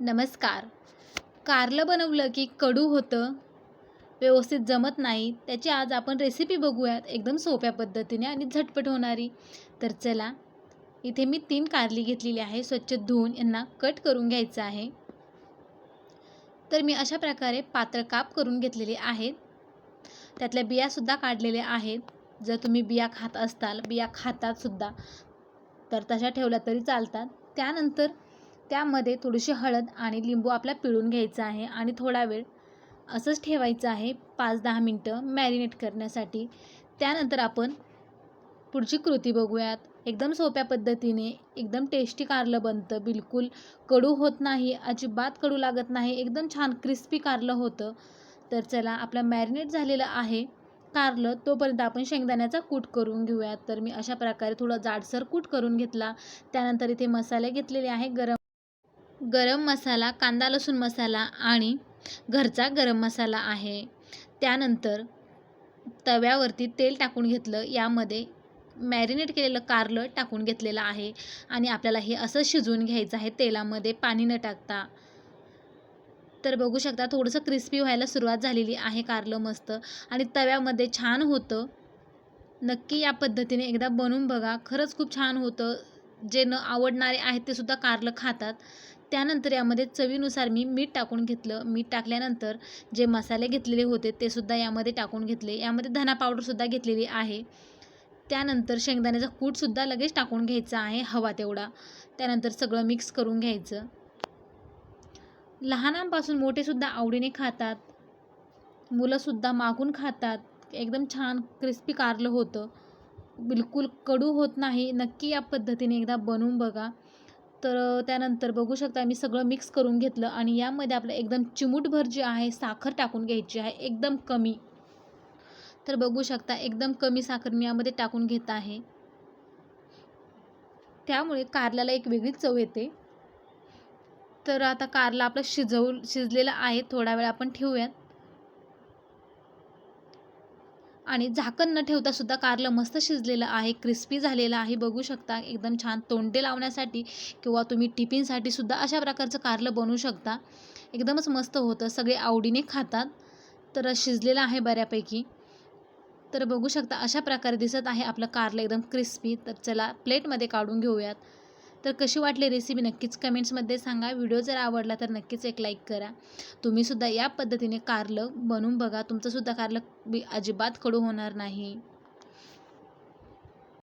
नमस्कार. कारलं बनवलं की कडू होतं व्यवस्थित जमत नाही त्याची आज आपण रेसिपी बघूयात. एकदम सोप्या पद्धतीने आणि झटपट होणारी. तर चला इथे मी तीन कारली घेतलेली आहे. स्वच्छ धुवून यांना कट करून घ्यायचं आहे. तर मी अशा प्रकारे पात्र काप करून घेतलेले आहेत. त्यातल्या बियासुद्धा काढलेल्या आहेत. जर तुम्ही बिया खात असताल बिया खातात सुद्धा तर तशा ठेवल्या तरी चालतात. त्यानंतर त्यामध्ये थोडीशी हळद आणि लिंबू आपला पिळून घ्यायचा आहे आणि थोडा वेळ असंच ठेवायचं आहे पाच दहा मिनटं मॅरिनेट करण्यासाठी. त्यानंतर आपण पुढची कृती बघूयात. एकदम सोप्या पद्धतीने एकदम टेस्टी कारलं बनतं. बिलकुल कडू होत नाही अजिबात कडू लागत नाही एकदम छान क्रिस्पी कारलं होतं. तर चला आपलं मॅरिनेट झालेलं आहे कारलं तोपर्यंत आपण शेंगदाण्याचा कूट करून घेऊयात. तर मी अशा प्रकारे थोडं जाडसर कूट करून घेतला. त्यानंतर इथे मसाले घेतलेले आहे गरम गरम मसाला कांदा लसूण मसाला आणि घरचा गरम मसाला आहे. त्यानंतर तव्यावरती तेल टाकून घेतलं. यामध्ये मॅरिनेट केलेलं कारलं टाकून घेतलेलं आहे आणि आपल्याला हे असं शिजवून घ्यायचं आहे तेलामध्ये पाणी न टाकता. तर बघू शकता थोडंसं क्रिस्पी व्हायला सुरुवात झालेली आहे कारलं मस्त आणि तव्यामध्ये छान होतं. नक्की या पद्धतीने एकदा बनवून बघा. खरंच खूप छान होतं. जे न आवडणारे आहेत ते सुद्धा कारलं खातात. त्यानंतर यामध्ये चवीनुसार मी मीठ टाकून घेतलं. मीठ टाकल्यानंतर जे मसाले घेतलेले होते ते सुद्धा यामध्ये टाकून घेतले. यामध्ये धना पावडरसुद्धा घेतलेली आहे. त्यानंतर शेंगदाण्याचा कूटसुद्धा लगेच टाकून घ्यायचा आहे हवा तेवढा. त्यानंतर सगळं मिक्स करून घ्यायचं. लहानांपासून मोठेसुद्धा आवडीने खातात. मुलंसुद्धा मागून खातात. एकदम छान क्रिस्पी कारलं होतं. बिलकुल कडू होत नाही. नक्की या पद्धतीने एकदा बनवून बघा. तर त्यानंतर बघू शकता मी सगळं मिक्स करून घेतलं आणि यामध्ये आपलं एकदम चिमूटभर जी आहे साखर टाकून घ्यायची आहे एकदम कमी. तर बघू शकता एकदम कमी साखर मी यामध्ये टाकून घेत आहे. त्यामुळे कारल्याला एक वेगळी चव येते. तर आता कारला आपलं शिजवू शिजलेलं आहे थोडा वेळ आपण ठेवूयात. आणि झाकण न ठेवता सुद्धा कारलं मस्त शिजलेलं आहे क्रिस्पी झालेलं आहे. बघू शकता एकदम छान तोंडे लावण्यासाठी किंवा तुम्ही टिफिनसाठी सुद्धा अशा प्रकारचं कारलं बनवू शकता. एकदमच मस्त होतं. सगळे आवडीने खातात. तर शिजलेलं आहे बऱ्यापैकी. तर बघू शकता अशा प्रकारे दिसत आहे आपलं कारलं एकदम क्रिस्पी तर चला प्लेटमध्ये काढून घेऊयात. तर कशी वाटली रेसिपी नक्कीच कमेंट्समध्ये सांगा. व्हिडिओ जर आवडला तर नक्कीच एक लाईक करा. तुम्हीसुद्धा या पद्धतीने कारलं बनवून बघा. तुमचंसुद्धा कारलं बी अजिबात कडू होणार नाही.